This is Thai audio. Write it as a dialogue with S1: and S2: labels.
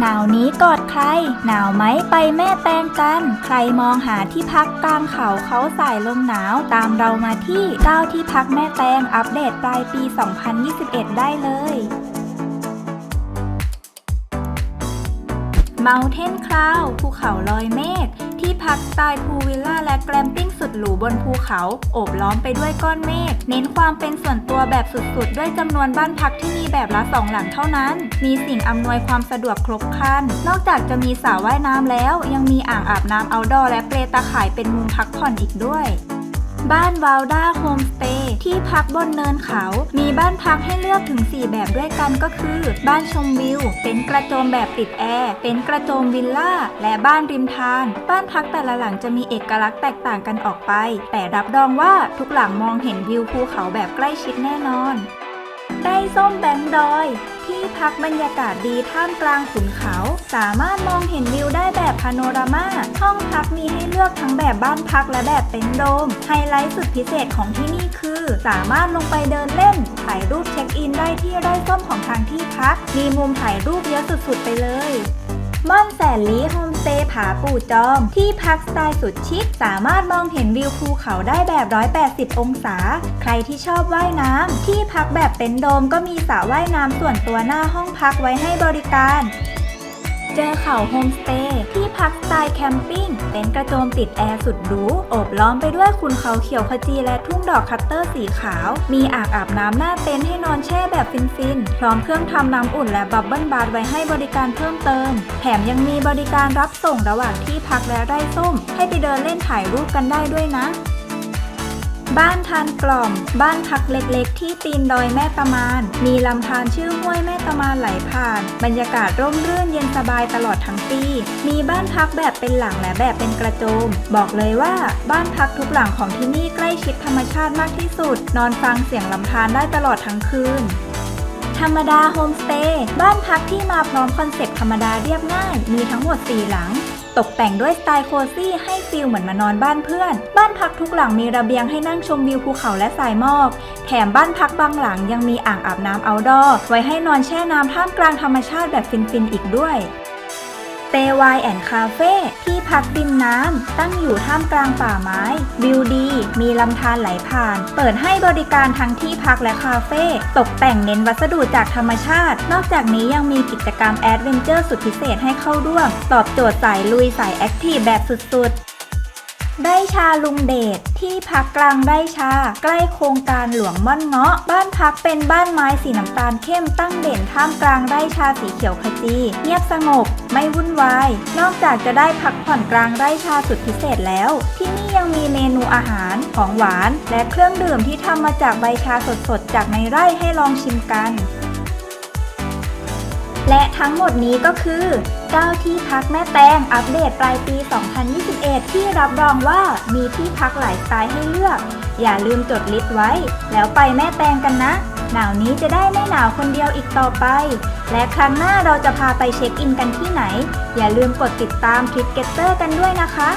S1: หนาวนี้กอดใคร หนาวไหมไปแม่แตงกัน ใครมองหาที่พักกลางเขาเขาสายลมหนาว ตามเรามาที่9ที่พักแม่แตงอัปเดตปลายปี 2021 ได้เลย Mountain Cloud ภูเขาลอยเมฆ ที่พักสไตล์พูลวิลล่าและแกลมปิ้งสุดหรูบนภูเขา โอบล้อมไปด้วยก้อนเมฆ เน้นความเป็นส่วนตัวแบบสุดๆ ด้วยจำนวนบ้านพักที่มีแบบละสองหลังเท่านั้น มีสิ่งอำนวยความสะดวกครบครัน นอกจากจะมีสระว่ายน้ำแล้ว ยังมีอ่างอาบน้ำเอาดอร์และเปลตาข่ายเป็นมุมพักผ่อนอีกด้วย บ้านวาลด้าโฮมสเตย์ที่พักบนเนินเขา มีบ้านพักให้เลือกถึง 4 แบบด้วยกันก็คือ บ้านชมวิว เป็นกระโจมแบบติดแอร์ เป็นกระโจมวิลล่า และบ้านริมทานบ้านพักแต่ละหลังจะมีเอกลักษณ์แตกต่างกันออกไป แต่รับรองว่าทุกหลังมองเห็นวิวภูเขาแบบใกล้ชิดแน่นอนไร่ส้มแบงค์ดอย ที่พักบรรยากาศดีท่ามกลางขุนเขา สามารถมองเห็นวิวได้แบบพาโนรามา ห้องพักมีให้เลือกทั้งแบบบ้านพักและแบบเต็นท์โดม ไฮไลท์สุดพิเศษของที่นี่คือ สามารถลงไปเดินเล่น ถ่ายรูปเช็คอินได้ที่ไร่ส้มของทางที่พัก มีมุมถ่ายรูปเยอะสุดๆไปเลยม่อนแสนลีโฮมสเตย์ ผาปู่จอม ที่พักสไตล์สุดชิคสามารถมองเห็นวิวภูเขาได้แบบ 180 องศา ใครที่ชอบว่ายน้ำที่พักแบบเป็นโดมก็มีสระว่ายน้ำส่วนตัวหน้าห้องพักไว้ให้บริการ เจอเขาโฮมสเตย์ที่พักสไตล์แคมปิ้งเต็นท์กระโจมติดแอร์สุดหรูโอบล้อมไปด้วยขุนเขาเขียวขจีและทุ่งดอกคัตเตอร์สีขาว มีอ่างอาบน้ำหน้าเต็นท์ให้นอนแช่แบบฟินๆ พร้อมเครื่องทำน้ำอุ่นและบับเบิลบาร์ไว้ให้บริการเพิ่มเติม แถมยังมีบริการรับส่งระหว่างที่พักและไร่ส้ม ให้ไปเดินเล่นถ่ายรูปกันได้ด้วยนะ บ้านทานกล่อม บ้านพักเล็กๆ ที่ตีนดอยแม่ตะมาน มีลำธารชื่อห้วยแม่ตะมานไหลผ่าน บรรยากาศร่มรื่นเย็นสบายตลอดทั้งปี มีบ้านพักแบบเป็นหลังและแบบเป็นกระโจม บอกเลยว่าบ้านพักทุกหลังของที่นี่ใกล้ชิดธรรมชาติมากที่สุด นอนฟังเสียงลำธารได้ตลอดทั้งคืนธรรมดาโฮมสเตย์บ้านพักที่มาพร้อมคอนเซ็ปต์ธรรมดาเรียบง่าย มีทั้งหมด 4 หลัง ตกแต่งด้วยสไตล์โคซี่ให้ฟิลเหมือนมานอนบ้านเพื่อน บ้านพักทุกหลังมีระเบียงให้นั่งชมวิวภูเขาและสายหมอก แถมบ้านพักบางหลังยังมีอ่างอาบน้ำเอาดอร์ไว้ให้นอนแช่น้ำท่ามกลางธรรมชาติแบบฟินๆอีกด้วย เตวายแอนคาเฟ่ที่พักริมน้ำ ตั้งอยู่ท่ามกลางป่าไม้ วิวดี มีลำธารไหลผ่าน เปิดให้บริการทั้งที่พักและคาเฟ่ ตกแต่งเน้นวัสดุจากธรรมชาติ นอกจากนี้ยังมีกิจกรรมแอดเวนเจอร์สุดพิเศษให้เข้าร่วม ตอบโจทย์สายลุยสายแอคทีฟแบบสุดๆ ไร่ชาลุงเดชที่พักกลางไร่ชา ใกล้โครงการหลวงม่อนเงาะ บ้านพักเป็นบ้านไม้สีน้ำตาลเข้มตั้งเด่นท่ามกลางไร่ชาสีเขียวขจี เงียบสงบ ไม่วุ่นวาย นอกจากจะได้พักผ่อนกลางไร่ชาสุดพิเศษแล้ว ที่นี่ยังมีเมนูอาหารของหวาน และเครื่องดื่มที่ทำมาจากใบชาสดๆจากในไร่ให้ลองชิมกัน และทั้งหมดนี้ก็คือ9ที่พักแม่แตงอัปเดตปลายปี 2021 ที่รับรองว่ามีที่พักหลายสไตล์ให้เลือก อย่าลืมจดลิสต์ไว้ แล้วไปแม่แตงกันนะ หนาวนี้จะได้ไม่หนาวคนเดียวอีกต่อไป และครั้งหน้าเราจะพาไปเช็คอินกันที่ไหน อย่าลืมกดติดตามทริปเก็ตเตอร์กันด้วยนะคะ